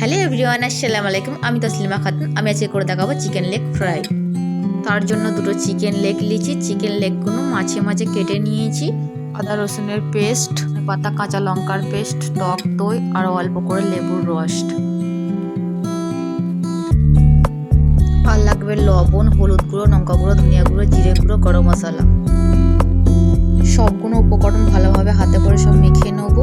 Hello everyone আসসালামু আলাইকুম আমি তসলিমা খাতুন। আমি আজকে করে দেখাবো চিকেন লেগ ফ্রাই তার জন্য দুটো চিকেন লেগ নিয়েছি। চিকেন লেগগুলো মাঝে মাঝে কেটে নিয়েছি। আদা রসুনের পেস্ট পাতা কাঁচা লঙ্কার পেস্ট টক দই আর অল্প করে লেবুর রস। আর লাগবে লবণ, হলুদ গুঁড়ো, লঙ্কা গুঁড়ো, ধনিয়া গুঁড়ো, জিরে গুঁড়ো, গরম মশলা। সবগুলো উপকরণ ভালোভাবে হাতে করে সব মেখে নেব।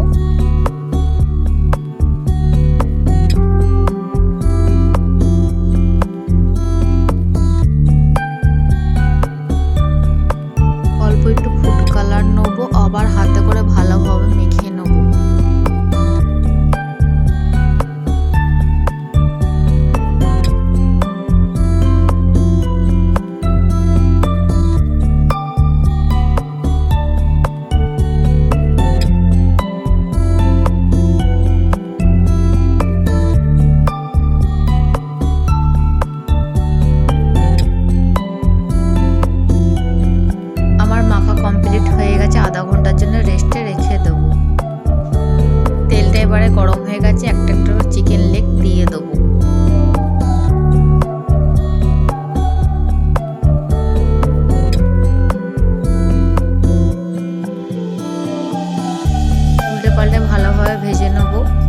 একটু ফুড কালার নেব আবার হাতে করে ভালোভাবে মেখে ভালোভাবে ভেজে নেব।